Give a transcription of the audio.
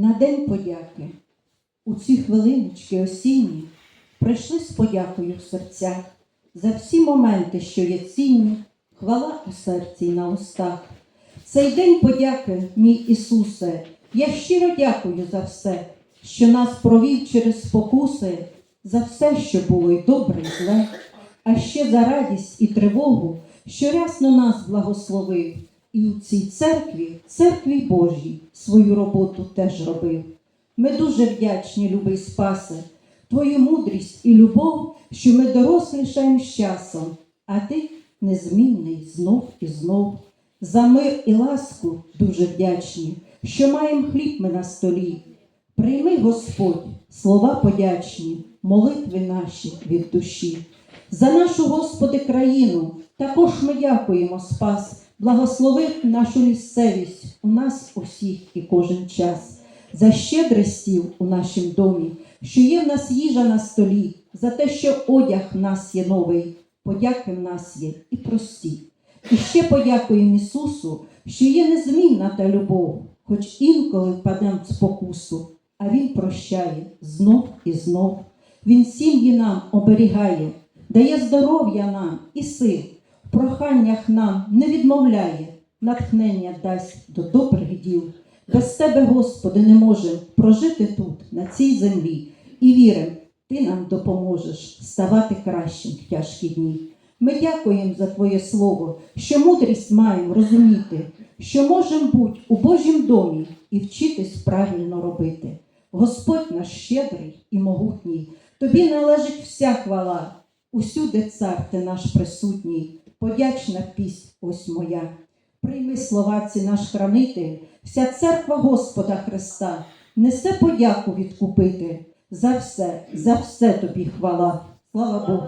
На День подяки. У ці хвилиночки осінні прийшли з подякою в серцях за всі моменти, що є цінні, хвала у серці й на устах. Цей день подяки, мій Ісусе, я щиро дякую за все, що нас провів через спокуси, за все, що було й добре, й зле, а ще за радість і тривогу, що рясно нас благословив, і у цій церкві, церкві Божій, свою роботу теж робив. Ми дуже вдячні, любий Спасе, Твою мудрість і любов, що ми дорослішаємо з часом, а ти незмінний знов і знов. За мир і ласку дуже вдячні, що маємо хліб ми на столі. Прийми, Господь, слова подячні, молитви наші від душі. За нашу, Господи, країну також ми дякуємо, Спас, благослови нашу місцевість у нас усіх і кожен час, за щедростів у нашім домі, що є в нас їжа на столі, за те, що одяг в нас є новий, подяки в нас є і прості. І ще подякуємо Ісусу, що є незмінна та любов, хоч інколи впадемо в спокусу, а Він прощає знов і знов. Він сім'ї нам оберігає, дає здоров'я нам і сил, проханнях нам не відмовляє, натхнення дасть до добрих діл. Без Тебе, Господи, не можемо прожити тут, на цій землі, і віримо, Ти нам допоможеш ставати кращим в тяжкі дні. Ми дякуємо за Твоє Слово, що мудрість маємо розуміти, що можемо бути у Божім домі і вчитись правильно робити. Господь наш щедрий і могутній, тобі належить вся хвала. Усюди цар ти наш присутній, подячна пість ось моя. Прийми слова ці наш хранитель, вся церква Господа Христа, несе подяку відкупити. За все, за все тобі хвала. Слава Богу.